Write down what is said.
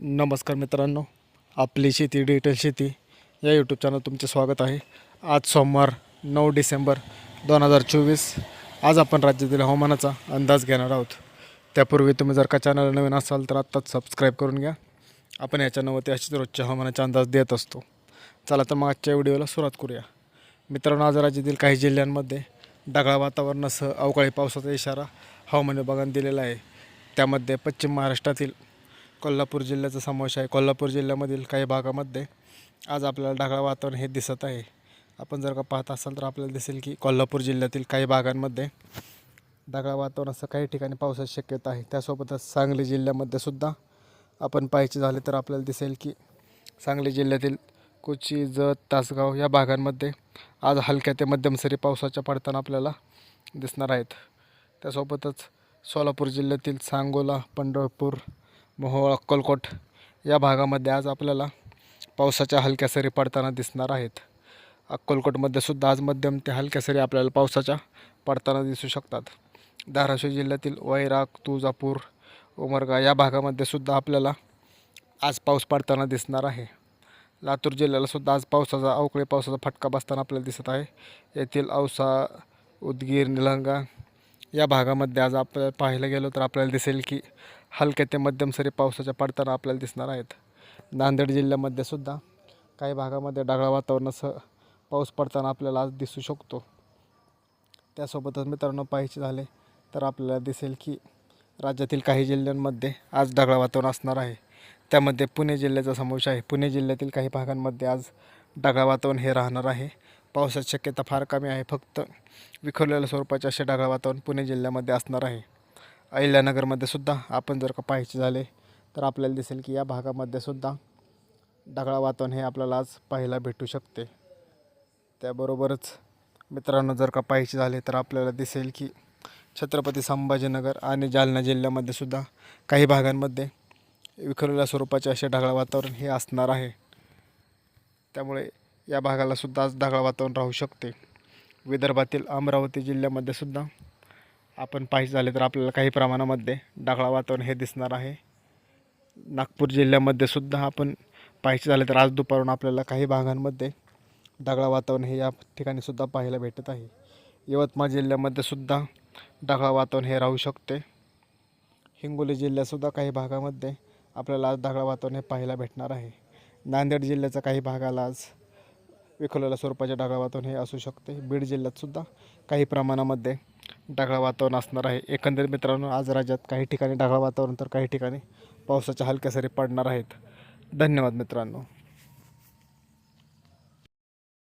नमस्कार मित्रांनो आपली शेती डिजिटल शेती या यूट्यूब चॅनल तुमचे स्वागत आहे. आज सोमवार नऊ डिसेंबर दोन हजार चोवीस. आज आपण राज्यातील हवामानाचा अंदाज घेणार आहोत. त्यापूर्वी तुम्ही जर का चॅनल नवीन असाल तर आत्ताच सबस्क्राईब करून घ्या. आपण या चॅनलवरती अशीच रोजच्या हवामानाचा अंदाज देत असतो. चला तर मग आजच्या व्हिडिओला सुरुवात करूया. मित्रांनो आज राज्यातील काही जिल्ह्यांमध्ये ढगाळ वातावरणासह अवकाळी पावसाचा इशारा हवामान विभागाने दिलेला आहे. त्यामध्ये पश्चिम महाराष्ट्रातील कोल्हापूर जिल्ह्याचा समावेश आहे. कोल्हापूर जिल्ह्यामधील काही भागामध्ये आज आपल्याला ढगाळ वातावरण हे दिसत आहे. आपण जर का पाहत असाल तर आपल्याला दिसेल की कोल्हापूर जिल्ह्यातील काही भागांमध्ये ढगाळ वातावरण असं काही ठिकाणी पावसाची शक्यता आहे. त्यासोबतच सांगली जिल्ह्यामध्ये सुद्धा आपण पाहायचे झाले तर आपल्याला दिसेल की सांगली जिल्ह्यातील कोची जत तासगाव या भागांमध्ये आज हलक्या ते मध्यम सरी पावसाच्या पडताना आपल्याला दिसणार आहेत. त्यासोबतच सोलापूर जिल्ह्यातील सांगोला पंढरपूर मोहोळ अक्कलकोट या भागामध्ये आज आपल्याला पावसाच्या हलक्या सरी पडताना दिसणार आहेत. अक्कलकोटमध्ये सुद्धा आज मध्यम ते हलक्या सरी आपल्याला पावसाच्या पडताना दिसू शकतात. धाराशिव जिल्ह्यातील वैराग तुळजापूर उमरगा या भागामध्ये सुद्धा आपल्याला आज पाऊस पडताना दिसणार आहे. लातूर जिल्ह्याला सुद्धा आज पावसाचा अवकाळी पावसाचा फटका बसताना आपल्याला दिसत आहे. येथील औसा उदगीर निलंगा या भागामध्ये आज आपल्याला पाहायला गेलो तर आपल्याला दिसेल की हलक्या ते मध्यम सरी पावसाच्या पडताना आपल्याला दिसणार आहेत. नांदेड जिल्ह्यामध्ये सुद्धा काही भागामध्ये ढगाळ वातावरणासह पाऊस पडताना आपल्याला आज दिसू शकतो. त्यासोबतच मित्रांनो पाहायचे झाले तर आपल्याला दिसेल की राज्यातील काही जिल्ह्यांमध्ये आज ढगाळ वातावरण असणार आहे. त्यामध्ये पुणे जिल्ह्याचा समावेश आहे. पुणे जिल्ह्यातील काही भागांमध्ये आज ढगाळ वातावरण हे राहणार आहे. पावसाची शक्यता फार कमी आहे. फक्त विखरलेल्या स्वरूपाचे असे ढगाळ वातावरण पुणे जिल्ह्यामध्ये असणार आहे. अहिल्यानगरमध्ये सुद्धा आपण जर का पाहायचे झाले तर आपल्याला दिसेल की या भागामध्ये सुद्धा ढगाळ वातावरण हे आपल्याला आज पाहायला भेटू शकते. त्याबरोबरच मित्रांनो जर का पाहायचे झाले तर आपल्याला दिसेल की छत्रपती संभाजीनगर आणि जालना जिल्ह्यामध्ये सुद्धा काही भागांमध्ये विखरलेल्या स्वरूपाचे असे ढगाळ वातावरण हे असणार आहे. त्यामुळे या भागाला सुद्धा आज ढगाळ वातावरण राहू शकते. विदर्भातील अमरावती जिल्ह्यामध्ये सुद्धा आपण पाहिजे झाले तर आपल्याला काही प्रमाणामध्ये ढगाळ वातावरण हे दिसणार आहे. नागपूर जिल्ह्यामध्ये सुद्धा आपण पाहायचे झाले तर आज दुपारून आपल्याला काही भागांमध्ये ढगाळ वातावरण हे या ठिकाणी सुद्धा पाहायला भेटत आहे. यवतमाळ जिल्ह्यामध्ये सुद्धा ढगाळ वातावरण हे राहू शकते. हिंगोली जिल्ह्यातसुद्धा काही भागामध्ये आपल्याला आज ढगाळ वातावरण हे पाहायला भेटणार आहे. नांदेड जिल्ह्याचा काही भागाला आज विखुरलेल्या स्वरूपाचे ढगाळ वातावरण हे असू शकते. बीड जिल्ह्यातसुद्धा काही प्रमाणामध्ये ढगाळ वातावरण असणार आहे. एकंदरीत मित्रांनो आज राज्यात काही ठिकाणी ढगाळ वातावरण तर काही ठिकाणी पावसाच्या हलक्या सरी पडणार आहेत. धन्यवाद मित्रांनो.